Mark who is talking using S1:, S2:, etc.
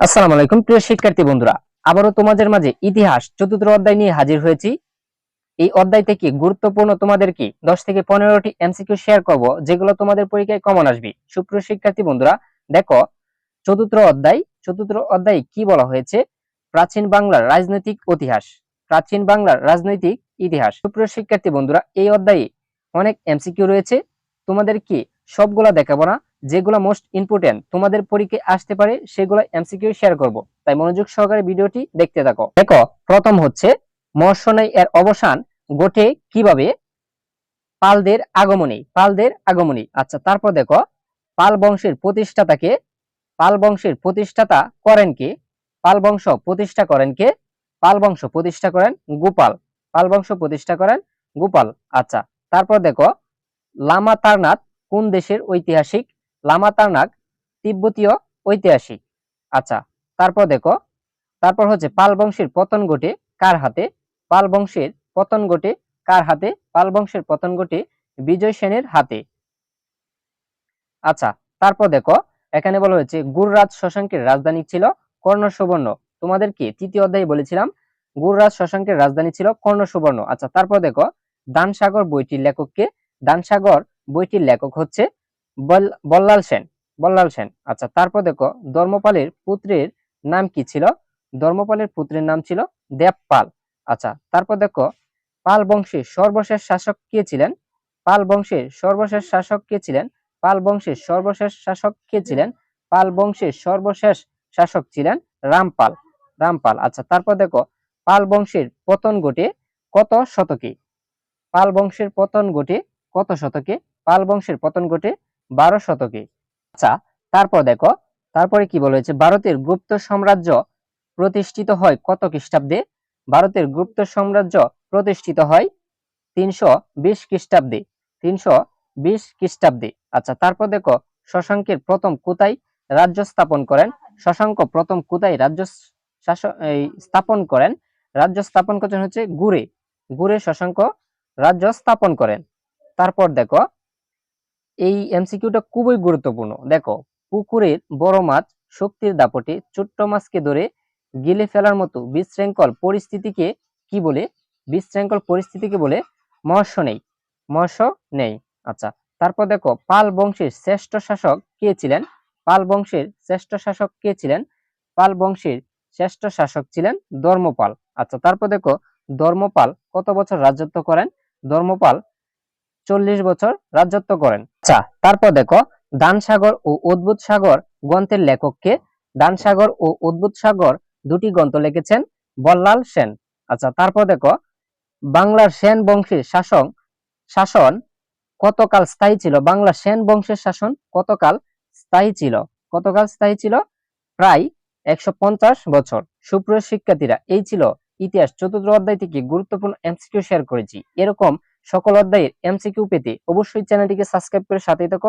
S1: আসসালামু আলাইকুম, প্রিয় শিক্ষার্থী বন্ধুরা। আবারও তোমাদের মাঝে ইতিহাস চতুর্থ অধ্যায় নিয়ে হাজির হয়েছি। এই অধ্যায় থেকে গুরুত্বপূর্ণ তোমাদেরকে দশ থেকে পনেরোটি এমসিকিউ শেয়ার করব, যেগুলো তোমাদের পরীক্ষায় কমন আসবে। সুপ্রিয় শিক্ষার্থী বন্ধুরা, দেখো, চতুর্থ অধ্যায়, চতুর্থ অধ্যায়ে কি বলা হয়েছে? প্রাচীন বাংলার রাজনৈতিক ইতিহাস। প্রাচীন বাংলার রাজনৈতিক ইতিহাস। সুপ্রিয় শিক্ষার্থী বন্ধুরা, এই অধ্যায়ে অনেক এমসিকিউ রয়েছে। তোমাদেরকে সবগুলা দেখাবো না। যেগুলো মোস্ট ইম্পর্টেন্ট তোমাদের পরীক্ষায় আসতে পারে, সেগুলো এমসিকিউ শেয়ার করব। তাই মনোযোগ সহকারে ভিডিওটি দেখতে থাকো। দেখো, প্রথম হচ্ছে মর্ষণাই এর অবসান ঘটে কীভাবে? পালদের আগমনী পালদের আগমনী। আচ্ছা তারপর দেখো, পাল বংশের প্রতিষ্ঠাতাকে, পাল বংশের প্রতিষ্ঠাতা করেন কে? পাল বংশ প্রতিষ্ঠা করেন কে? পাল বংশ প্রতিষ্ঠা করেন গোপাল। পাল বংশ প্রতিষ্ঠা করেন গোপাল। আচ্ছা তারপর দেখো, লামা তারনাথ কোন দেশের ঐতিহাসিক লামা তারনাক তিব্বতীয় ঐতিহাসিক। আচ্ছা তারপর দেখো, তারপর হচ্ছে পাল বংশের পতন ঘটে কার হাতে? পাল বংশের পতন ঘটে কার হাতে? পাল বংশের পতন ঘটে বিজয় সেনের হাতে। আচ্ছা তারপর দেখো, এখানে বলা হয়েছে, গুররাজ শশাঙ্কের রাজধানী ছিল কর্ণ সুবর্ণ তোমাদেরকে তৃতীয় অধ্যায়ে বলেছিলাম? গুররাজ শশাঙ্কের রাজধানী ছিল কর্ণ সুবর্ণ আচ্ছা তারপর দেখো, দানসাগর বইটির লেখককে, দানসাগর বইটির লেখক হচ্ছে বল্লাল সেন বল্লাল সেন। আচ্ছা তারপর দেখো, ধর্মপালের পুত্রের নাম কি ছিল? ধর্মপালের পুত্রের নাম ছিল দেবপাল। আচ্ছা তারপর দেখো, পাল বংশের সর্বশেষ শাসক কে ছিলেন? পাল বংশের সর্বশেষ শাসক কে ছিলেন? পাল বংশের সর্বশেষ শাসক কে ছিলেন? পাল বংশের সর্বশেষ শাসক ছিলেন রামপাল রামপাল। আচ্ছা তারপর দেখো, পাল বংশের পতন ঘটে কত শতকে? পাল বংশের পতন ঘটে কত শতকে? পাল বংশের পতন ঘটে বারো শতকে। আচ্ছা তারপর দেখো, তারপরে কি বলা হয়েছে? ভারতের গুপ্ত সাম্রাজ্য প্রতিষ্ঠিত হয় কত খ্রিস্টাব্দে? ভারতের গুপ্ত সাম্রাজ্য প্রতিষ্ঠিত হয় তিনশো বিশ খ্রিস্টাব্দে। তিনশো বিশ খ্রিস্টাব্দে। আচ্ছা তারপর দেখো, শশাঙ্কের প্রথম কোথায় রাজ্য স্থাপন করেন। শশাঙ্ক প্রথম কোথায় রাজ্য স্থাপন করেন। রাজ্য স্থাপন করেন হচ্ছে গুড়ে। গুড়ে শশাঙ্ক রাজ্য স্থাপন করেন। তারপর দেখো এই এমসিকিউটা খুবই গুরুত্বপূর্ণ। দেখো, পুকুরের বড় মাছ শক্তির দাপটে ছোট্ট মাছকে ধরে গিলে ফেলার মতো বিশৃঙ্খল পরিস্থিতিকে কি বলে? বিশৃঙ্খল পরিস্থিতিকে বলে মহস্য নেই। মহস্য নেই। আচ্ছা তারপর দেখো, পাল বংশের শ্রেষ্ঠ শাসক কে ছিলেন? পাল বংশের শ্রেষ্ঠ শাসক কে ছিলেন? পাল বংশের শ্রেষ্ঠ শাসক ছিলেন ধর্মপাল। আচ্ছা তারপর দেখো, ধর্মপাল কত বছর রাজত্ব করেন? ধর্মপাল চল্লিশ বছর রাজত্ব করেন। আচ্ছা তারপর দেখো, দানসাগর ও অদ্ভুত সাগর গ্রন্থের লেখককে দানসাগর ও অদ্ভুত সাগর দুটি গ্রন্থ লিখেছেন বল্লাল সেন। আচ্ছা তারপর দেখো, বাংলার সেন বংশের শাসন শাসন কতকাল স্থায়ী ছিল? বাংলা সেন বংশের শাসন কতকাল স্থায়ী ছিল? কতকাল স্থায়ী ছিল? প্রায় একশো পঞ্চাশ বছর। সুপ্রিয় শিক্ষার্থীরা, এই ছিল ইতিহাস। চতুর্থ অধ্যায় থেকে গুরুত্বপূর্ণ এমসিকিউ শেয়ার করেছি। এরকম সকল অধ্যায়ের এমসিকিউ পেতে অবশ্যই চ্যানেলটিকে সাবস্ক্রাইব করে সাথেই থাকো।